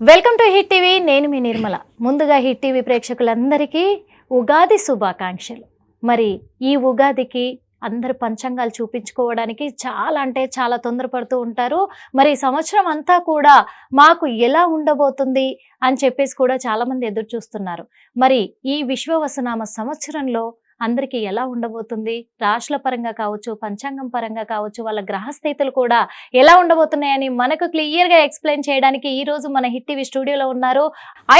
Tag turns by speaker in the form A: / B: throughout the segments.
A: Welcome to hit TV నేను మీ నిర్మల. ముందుగా hit TV ప్రేక్షకులందరికీ ఉగాది శుభాకాంక్షలు. మరి ఈ ఉగాదికి అందరు పంచాంగాలు చూపించుకోవడానికి చాలా అంటే చాలా తొందరపడుతూ ఉంటారు. మరి సంవత్సరం అంతా కూడా మాకు ఎలా ఉండబోతుంది అని చెప్పేసి కూడా చాలామంది ఎదురు చూస్తున్నారు. మరి ఈ విశ్వవసనామ సంవత్సరంలో అందరికీ ఎలా ఉండబోతుంది? రాశుల పరంగా కావచ్చు పంచాంగం పరంగా కావచ్చు వాళ్ళ గ్రహస్థితులు కూడా ఎలా ఉండబోతున్నాయని మనకు క్లియర్గా ఎక్స్ప్లెయిన్ చేయడానికి ఈ రోజు మన హిట్ టీవీ స్టూడియోలో ఉన్నారు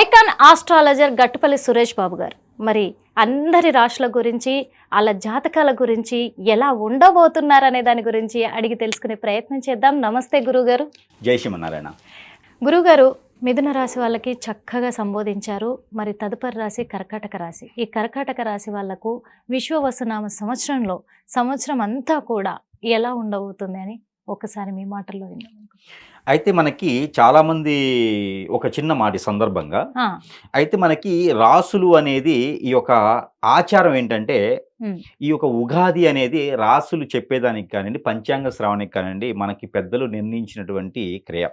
A: ఐకాన్ ఆస్ట్రాలజర్ గట్టుపల్లి సురేష్ బాబు గారు. మరి అందరి రాశుల గురించి వాళ్ళ జాతకాల గురించి ఎలా ఉండబోతున్నారు అనే దాని గురించి అడిగి తెలుసుకునే ప్రయత్నం చేద్దాం. నమస్తే గురుగారు.
B: జై శ్రీమన్నారాయణ.
A: గురుగారు మిథున రాశి వాళ్ళకి చక్కగా సంబోధించారు. మరి తదుపరి రాశి కర్కాటక రాశి. ఈ కర్కాటక రాశి వాళ్ళకు విశ్వవసనామ సంవత్సరంలో సంవత్సరం అంతా కూడా ఎలా ఉండబోతుంది అని ఒకసారి మీ మాటల్లో విందాం.
B: అయితే మనకి చాలా మంది ఒక చిన్న మాట సందర్భంగా. అయితే మనకి రాసులు అనేది ఈ యొక్క ఆచారం ఏంటంటే ఈ యొక్క ఉగాది అనేది రాసులు చెప్పేదానికి కానివ్వండి పంచాంగ శ్రావణికి కానివ్వండి మనకి పెద్దలు నిర్ణయించినటువంటి క్రియ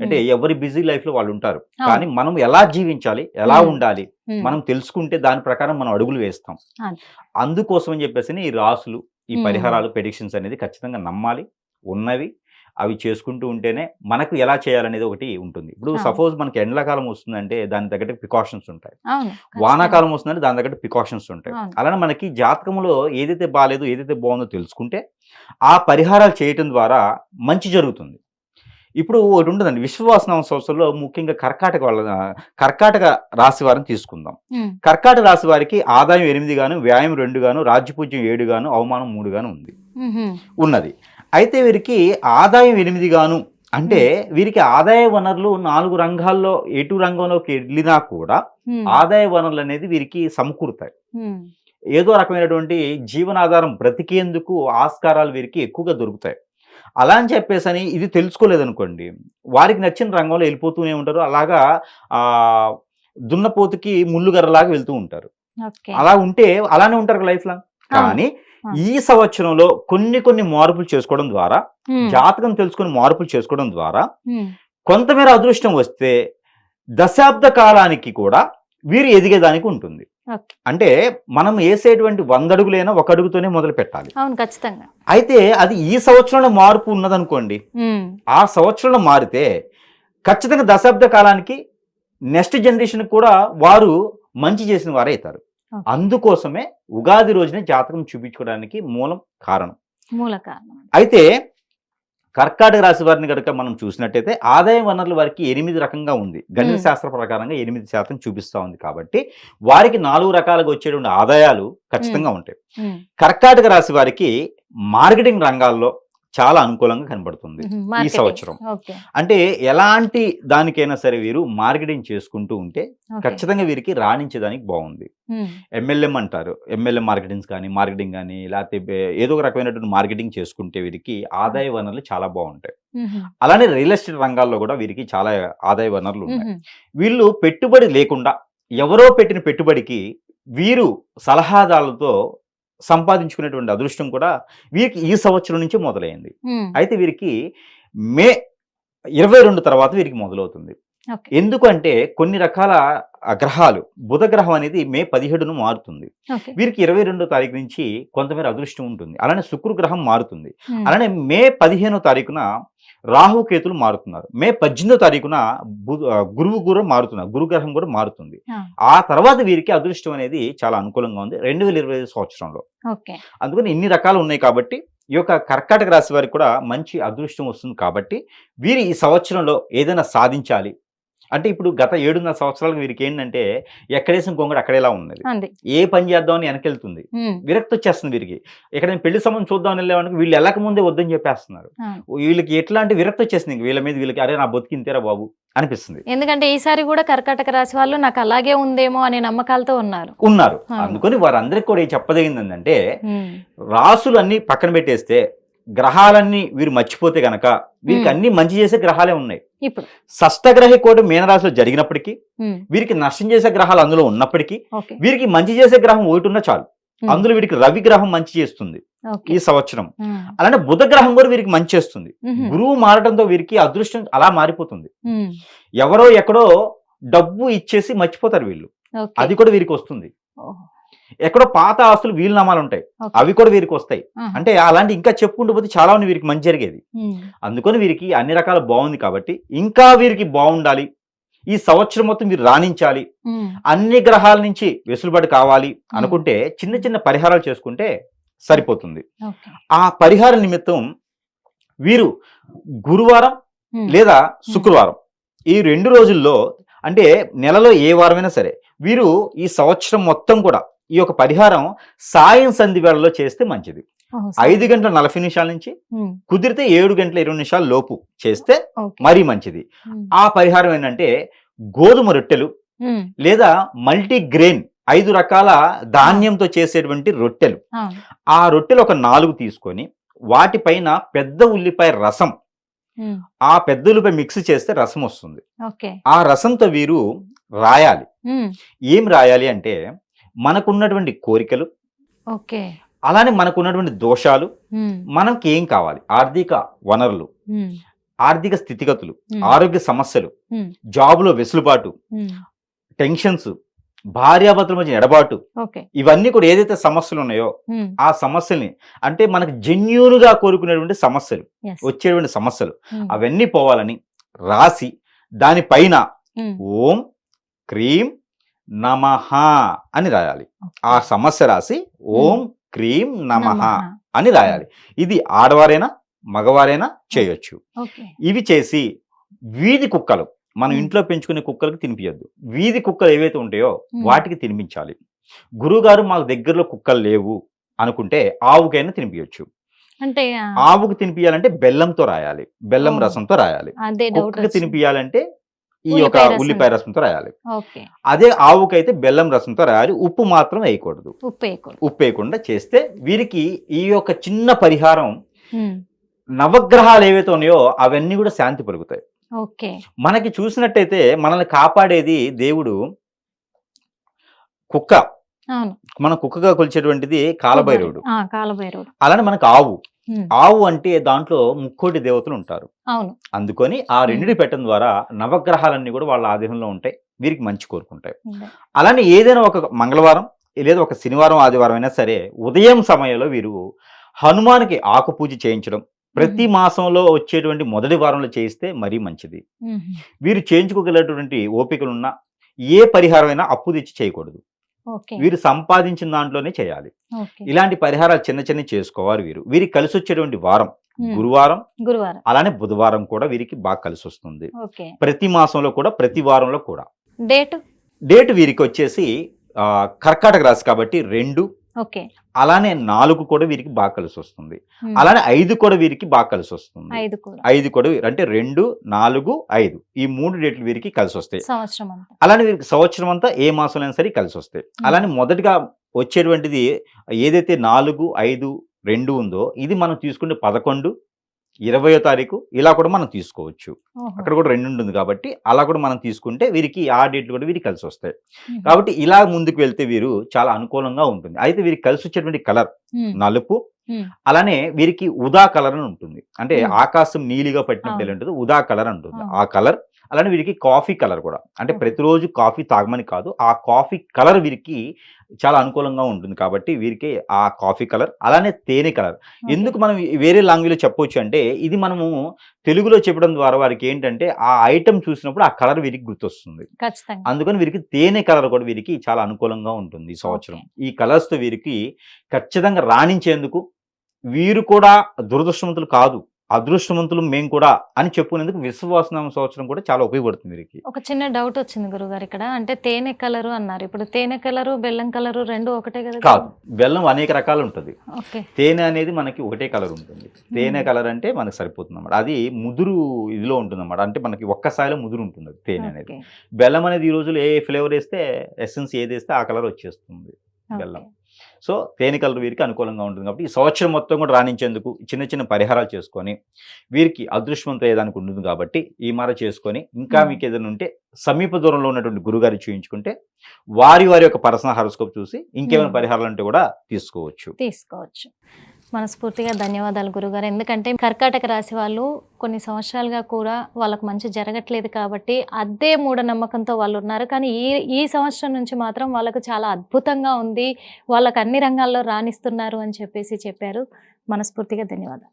B: అంటే ఎవరి బిజీ లైఫ్లో వాళ్ళు ఉంటారు. కానీ మనం ఎలా జీవించాలి ఎలా. ఉండాలి మనం తెలుసుకుంటే దాని ప్రకారం మనం అడుగులు వేస్తాం. అందుకోసం అని చెప్పేసి ఈ రాసులు ఈ. పరిహారాలు ప్రెడిక్షన్స్ అనేది ఖచ్చితంగా నమ్మాలి ఉన్నవి అవి చేసుకుంటూ ఉంటేనే మనకు ఎలా చేయాలనేది ఒకటి ఉంటుంది. ఇప్పుడు. సపోజ్ మనకి ఎండాకాలం వస్తుందంటే దాని తగ్గట్టు ప్రికాషన్స్ ఉంటాయి. వానాకాలం వస్తుందంటే దాని తగ్గట్టు ప్రికాషన్స్ ఉంటాయి. అలానే మనకి జాతకంలో ఏదైతే బాగాలేదు ఏదైతే బాగుందో తెలుసుకుంటే ఆ పరిహారాలు చేయటం ద్వారా మంచి జరుగుతుంది. ఇప్పుడు ఒకటి ఉంటుందండి విశ్వవాసనామ సంవత్సరంలో ముఖ్యంగా కర్కాటక వాళ్ళ కర్కాటక రాశి వారిని తీసుకుందాం. కర్కాటక రాశి వారికి ఆదాయం ఎనిమిది గాను వ్యాయం రెండు గాను రాజ్యపూజ్యం ఏడు గాను అవమానం మూడు గాను ఉంది. ఉన్నది. అయితే వీరికి ఆదాయం ఎనిమిది గాను అంటే వీరికి ఆదాయ వనరులు నాలుగు రంగాల్లో ఎటు రంగంలోకి వెళ్ళినా కూడా ఆదాయ వనరులు అనేది వీరికి సమకూరుతాయి. ఏదో రకమైనటువంటి జీవనాధారం బ్రతికేందుకు ఆస్కారాలు వీరికి ఎక్కువగా దొరుకుతాయి. అలా అని చెప్పేసి అని ఇది తెలుసుకోలేదనుకోండి వారికి నచ్చిన రంగంలో వెళ్ళిపోతూనే ఉంటారు. అలాగా ఆ దున్నపోతుకి ముళ్ళుగర్రలాగా వెళ్తూ ఉంటారు. అలా ఉంటే అలానే ఉంటారు లైఫ్ లాంగ్ కానీ. ఈ సంవత్సరంలో కొన్ని కొన్ని మార్పులు చేసుకోవడం ద్వారా జాతకం తెలుసుకొని మార్పులు చేసుకోవడం ద్వారా కొంతమేర అదృష్టం వస్తే దశాబ్ద కాలానికి కూడా వీరు ఎదిగేదానికి ఉంటుంది. అంటే మనం వేసేటువంటి వంద అడుగులైనా ఒక అడుగుతోనే మొదలు పెట్టాలి.
A: అవును ఖచ్చితంగా.
B: అయితే అది ఈ సంవత్సరంలో మార్పు ఉన్నదనుకోండి ఆ సంవత్సరంలో మారితే ఖచ్చితంగా దశాబ్ద కాలానికి నెక్స్ట్ జనరేషన్ కూడా వారు మంచి చేసిన వారే అవుతారు. అందుకోసమే ఉగాది రోజునే జాతకం చూపించుకోవడానికి మూలం కారణం.
A: మూల కారణం
B: అయితే కర్కాటక రాశి వారిని కనుక మనం చూసినట్టయితే ఆదాయ వనరుల వారికి ఎనిమిది రకంగా ఉంది. గణిత. శాస్త్ర ప్రకారంగా ఎనిమిది శాతం చూపిస్తా ఉంది కాబట్టి వారికి నాలుగు రకాలుగా వచ్చేటువంటి ఆదాయాలు ఖచ్చితంగా ఉంటాయి. కర్కాటక రాశి వారికి మార్కెటింగ్ రంగాల్లో చాలా అనుకూలంగా కనబడుతుంది ఈ. సంవత్సరం. అంటే ఎలాంటి దానికైనా సరే వీరు మార్కెటింగ్ చేసుకుంటూ ఉంటే. ఖచ్చితంగా వీరికి రాణించడానికి బాగుంది. ఎంఎల్ఎం అంటారు. ఎంఎల్ఎం మార్కెటింగ్స్ కానీ మార్కెటింగ్ కానీ లేకపోతే ఏదో ఒక రకమైనటువంటి మార్కెటింగ్ చేసుకుంటే వీరికి ఆదాయ వనరులు చాలా బాగుంటాయి. అలానే రియల్ ఎస్టేట్ రంగాల్లో కూడా వీరికి చాలా ఆదాయ వనరులు ఉన్నాయి. వీళ్ళు పెట్టుబడి లేకుండా ఎవరో పెట్టిన పెట్టుబడికి వీరు సలహాదారులతో సంపాదించుకునేటువంటి అదృష్టం కూడా వీరికి ఈ సంవత్సరం నుంచి మొదలైంది. అయితే వీరికి మే ఇరవై రెండు తర్వాత వీరికి మొదలవుతుంది. ఎందుకంటే కొన్ని రకాల గ్రహాలు బుధ గ్రహం అనేది మే పదిహేడును మారుతుంది. వీరికి ఇరవై రెండో తారీఖు నుంచి కొంతమేర అదృష్టం ఉంటుంది. అలానే శుక్ర గ్రహం మారుతుంది. అలానే మే పదిహేనో తారీఖున రాహుకేతులు మారుతున్నారు. మే పద్దెనిమిదో తారీఖున గురువు కూడా మారుతున్నారు. గురుగ్రహం కూడా మారుతుంది.
A: ఆ,
B: తర్వాత వీరికి అదృష్టం అనేది చాలా అనుకూలంగా ఉంది. రెండు వేల ఇరవై ఐదు సంవత్సరంలో. అందుకని ఇన్ని రకాలు ఉన్నాయి కాబట్టి ఈ యొక్క కర్కాటక రాశి వారికి కూడా మంచి అదృష్టం వస్తుంది కాబట్టి వీరు ఈ సంవత్సరంలో ఏదైనా సాధించాలి. అంటే ఇప్పుడు గత ఏడున్నర సంవత్సరాలకు వీరికి ఏంటంటే ఎక్కడేసిన కొంగడు అక్కడేలా ఉన్నది. ఏ పని చేద్దామని వెనకెళ్తుంది. విరక్తి వచ్చేస్తుంది వీరికి. ఇక్కడ నేను పెళ్ళి సంబంధం చూద్దామని వెళ్ళేవాడికి వీళ్ళు వెళ్ళక ముందే వద్దని చెప్పేస్తున్నారు. వీళ్ళకి ఎట్లాంటి విరక్తి వచ్చేస్తుంది ఇంక వీళ్ళ మీద వీళ్ళకి అరే నా బతికింతేరా బాబు అనిపిస్తుంది.
A: ఎందుకంటే ఈసారి కూడా కర్కాటక రాశి వాళ్ళు నాకు అలాగే ఉందేమో అనే నమ్మకాలతో ఉన్నారు.
B: ఉన్నారు. అందుకని వారందరికీ కూడా ఏం చెప్పదగింది ఏంటంటే రాసులు అన్ని పక్కన పెట్టేస్తే గ్రహాలన్నీ వీరు మర్చిపోతే గనక వీరికి. అన్ని మంచి చేసే గ్రహాలే ఉన్నాయి.
A: ఇప్పుడు.
B: షష్టగ్రహి కూడా మీనరాశిలో జరిగినప్పటికీ వీరికి నష్టం చేసే గ్రహాలు అందులో ఉన్నప్పటికీ వీరికి మంచి చేసే గ్రహం ఒకటి ఉన్నా చాలు. అందులో వీరికి రవి గ్రహం మంచి చేస్తుంది ఈ సంవత్సరం. అలానే బుధ గ్రహం కూడా వీరికి మంచి చేస్తుంది. గురువు మారడంతో వీరికి అదృష్టం అలా మారిపోతుంది. ఎవరో ఎక్కడో డబ్బు ఇచ్చేసి మర్చిపోతారు వీళ్ళు. అది కూడా వీరికి వస్తుంది. ఎక్కడో పాత ఆస్తులు వీలు నామాలు ఉంటాయి. అవి కూడా వీరికి వస్తాయి. అంటే అలాంటి ఇంకా చెప్పుకుంటూ పోతే చాలా మంది వీరికి మంచి జరిగేది. అందుకని వీరికి అన్ని రకాల బాగుంది కాబట్టి ఇంకా వీరికి బాగుండాలి. ఈ సంవత్సరం మొత్తం మీరు రాణించాలి. అన్ని గ్రహాల నుంచి వెసులుబాటు కావాలి అనుకుంటే చిన్న చిన్న పరిహారాలు చేసుకుంటే సరిపోతుంది. ఆ పరిహార నిమిత్తం వీరు గురువారం లేదా శుక్రవారం ఈ రెండు రోజుల్లో అంటే నెలలో ఏ వారమైనా సరే వీరు ఈ సంవత్సరం మొత్తం కూడా ఈ యొక్క పరిహారం సాయం సంధి వేళలో చేస్తే మంచిది. ఐదు గంటల నలభై నిమిషాల నుంచి కుదిరితే ఏడు గంటల ఇరవై నిమిషాల లోపు చేస్తే. మరీ మంచిది. ఆ పరిహారం ఏంటంటే గోధుమ రొట్టెలు లేదా మల్టీ గ్రెయిన్ ఐదు రకాల ధాన్యంతో చేసేటువంటి రొట్టెలు. ఆ. రొట్టెలు ఒక నాలుగు తీసుకొని వాటిపైన పెద్ద ఉల్లిపాయ రసం ఆ పెద్ద ఉల్లిపాయ మిక్స్ చేస్తే రసం వస్తుంది. ఆ రసంతో వీరు రాయాలి. ఏం రాయాలి అంటే మనకున్నటువంటి కోరికలు
A: ఓకే.
B: అలానే మనకున్నటువంటి దోషాలు మనకి ఏం కావాలి? ఆర్థిక వనరులు ఆర్థిక స్థితిగతులు ఆరోగ్య సమస్యలు జాబులో వెసులుబాటు టెన్షన్స్ భార్యాభర్తల మధ్య ఎడబాటు. ఇవన్నీ కూడా ఏదైతే సమస్యలు ఉన్నాయో ఆ సమస్యల్ని అంటే మనకు జెన్యున్గా కోరుకునేటువంటి సమస్యలు. వచ్చేటువంటి సమస్యలు అవన్నీ పోవాలని రాసి దానిపైన ఓం క్రీం నమః అని రాయాలి. ఆ సమస్య రాసి ఓం క్రీం నమః
A: నమః.
B: అని రాయాలి. ఇది ఆడవారైనా మగవారైనా చేయొచ్చు. ఇవి చేసి వీధి కుక్కలు మనం. ఇంట్లో పెంచుకునే కుక్కలకు తినిపించద్దు వీధి కుక్కలు ఏవైతే ఉంటాయో. వాటికి తినిపించాలి. గురువుగారు మాకు దగ్గరలో కుక్కలు లేవు అనుకుంటే ఆవుకైనా తినిపించచ్చు
A: అంటే
B: ఆవుకు తినిపించాలంటే బెల్లంతో రాయాలి. బెల్లం. రసంతో రాయాలి. కుక్కకి తినిపించాలంటే ఈ యొక్క
A: ఉల్లిపాయ రసం.
B: ఉల్లిపాయ రసంతో రాయాలి. అదే ఆవుకైతే బెల్లం రసంతో రాయాలి. ఉప్పు మాత్రం వేయకూడదు.
A: ఉప్పు
B: వేయకుండా చేస్తే వీరికి ఈ యొక్క చిన్న పరిహారం నవగ్రహాలు ఏవైతే ఉన్నాయో అవన్నీ కూడా శాంతి పలుకుతాయి
A: ఓకే.
B: మనకి చూసినట్టయితే మనల్ని కాపాడేది దేవుడు కుక్క. మన కుక్కగా కొలిచేటువంటిది కాలభైరవుడు. అలానే మనకు ఆవు. ఆవు అంటే దాంట్లో ముక్కోటి దేవతలు ఉంటారు.
A: అవును.
B: అందుకొని ఆ రెండిటి పెట్టడం ద్వారా నవగ్రహాలన్నీ కూడా వాళ్ళ ఆధీనంలో ఉంటాయి. వీరికి మంచి కోరుకుంటాయి. అలానే ఏదైనా ఒక మంగళవారం లేదా ఒక శనివారం ఆదివారం అయినా సరే ఉదయం సమయంలో వీరు హనుమానికి ఆకు పూజ చేయించడం ప్రతి మాసంలో వచ్చేటువంటి మొదటి వారంలో చేయిస్తే మరీ మంచిది. వీరు చేయించుకోగలిగినటువంటి ఓపికలున్న ఏ పరిహారమైనా అప్పు తెచ్చి చేయకూడదు. వీరు సంపాదించిన దాంట్లోనే చేయాలి. ఇలాంటి పరిహారాలు చిన్న చిన్న చేసుకోవాలి వీరు. వీరికి కలిసి వచ్చేటువంటి వారం గురువారం
A: గురువారం.
B: అలానే బుధవారం కూడా వీరికి బాగా కలిసి వస్తుంది ప్రతి మాసంలో కూడా ప్రతి వారంలో కూడా.
A: డేట్?
B: డేట్ వీరికి వచ్చేసి కర్కాటక రాశి కాబట్టి రెండు
A: ఓకే.
B: అలానే నాలుగు కూడా వీరికి బాగా కలిసి వస్తుంది. అలానే ఐదు కూడా వీరికి బాగా కలిసి వస్తుంది.
A: ఐదు కూడా.
B: అంటే రెండు నాలుగు ఐదు. ఈ మూడు డేట్లు వీరికి కలిసి వస్తాయి. అలానే వీరికి సంవత్సరం అంతా ఏ మాసంలో అయినా సరే కలిసి వస్తాయి. అలానే మొదటిగా వచ్చేటువంటిది ఏదైతే నాలుగు ఐదు రెండు ఉందో ఇది మనం తీసుకుంటే పదకొండు ఇరవయో తారీఖు ఇలా కూడా మనం తీసుకోవచ్చు. అక్కడ కూడా రెండు ఉంటుంది కాబట్టి అలా కూడా మనం తీసుకుంటే వీరికి ఆ డేట్లు కూడా వీరికి కలిసి వస్తాయి కాబట్టి ఇలా ముందుకు వెళ్తే వీరు చాలా అనుకూలంగా ఉంటుంది అయితే వీరికి కలిసి వచ్చేటువంటి కలర్ నలుపు అలానే వీరికి ఉదా కలర్ అని ఉంటుంది అంటే. ఆకాశం నీలిగా పట్టినప్పుడు. ఎలా ఉంటుంది ఉదా కలర్ అంటుంది
A: అవును.
B: ఆ కలర్ అలానే వీరికి కాఫీ కలర్ కూడా అంటే. ప్రతిరోజు కాఫీ తాగమని కాదు ఆ కాఫీ కలర్ వీరికి చాలా అనుకూలంగా ఉంటుంది కాబట్టి వీరికి ఆ కాఫీ కలర్ అలానే తేనె కలర్. ఎందుకు మనం వేరే లాంగ్వేజ్లో చెప్పొచ్చు అంటే ఇది మనము తెలుగులో చెప్పడం ద్వారా వారికి ఏంటంటే ఆ ఐటమ్ చూసినప్పుడు ఆ కలర్ వీరికి గుర్తొస్తుంది. అందుకని వీరికి తేనె కలర్ కూడా వీరికి చాలా అనుకూలంగా ఉంటుంది ఈ సంవత్సరం. ఈ కలర్స్తో వీరికి ఖచ్చితంగా రాణించేందుకు వీరు కూడా దురదృష్టవంతులు కాదు. అదృష్టవంతులు మేము కూడా అని చెప్పుకునేందుకు విశ్వవాసనామ సంవత్సరం కూడా చాలా ఉపయోగపడుతుంది వీరికి.
A: ఒక చిన్న డౌట్ వచ్చింది గురుగారు ఇక్కడ. అంటే తేనె కలరు అన్నారు. ఇప్పుడు తేనె కలరు బెల్లం కలరు రెండు ఒకటే కదా
B: కాదు. బెల్లం అనేక రకాలు ఉంటుంది. తేనె అనేది మనకి ఒకటే కలర్ ఉంటుంది. తేనె కలర్ అంటే మనకి సరిపోతుంది అన్నమాట అది ముదురు ఇదిలో ఉంటుంది అన్నమాట అంటే మనకి ఒక్క స్థాయిలో ముదురు ఉంటుంది అది తేనె అనేది. బెల్లం అనేది ఈ రోజులు ఏ ఫ్లేవర్ వేస్తే ఎసెన్స్ ఏది వేస్తే ఆ కలర్ వచ్చేస్తుంది బెల్లం. సో తేనె కలర్ వీరికి అనుకూలంగా ఉంటుంది కాబట్టి ఈ సంవత్సరం మొత్తం కూడా రాణించేందుకు చిన్న చిన్న పరిహారాలు చేసుకొని వీరికి అదృష్టవంతం ఏదానికి ఉంటుంది కాబట్టి ఈ మార చేసుకొని ఇంకా. మీకు ఏదైనా ఉంటే సమీప దూరంలో ఉన్నటువంటి గురుగారి చూయించుకుంటే వారి వారి యొక్క పర్సనల్ హారోస్కోప్ చూసి ఇంకేమైనా. పరిహారాలు అంటే కూడా తీసుకోవచ్చు
A: తీసుకోవచ్చు మనస్ఫూర్తిగా ధన్యవాదాలు గురుగారు. ఎందుకంటే కర్కాటక రాశి వాళ్ళు కొన్ని సంవత్సరాలుగా కూడా వాళ్ళకు మంచి జరగట్లేదు కాబట్టి అదే మూఢనమ్మకంతో వాళ్ళు ఉన్నారు. కానీ ఈ ఈ సంవత్సరం నుంచి మాత్రం వాళ్ళకు చాలా అద్భుతంగా ఉంది. వాళ్ళకు అన్ని రంగాల్లో రాణిస్తున్నారు అని చెప్పేసి చెప్పారు. మనస్ఫూర్తిగా ధన్యవాదాలు.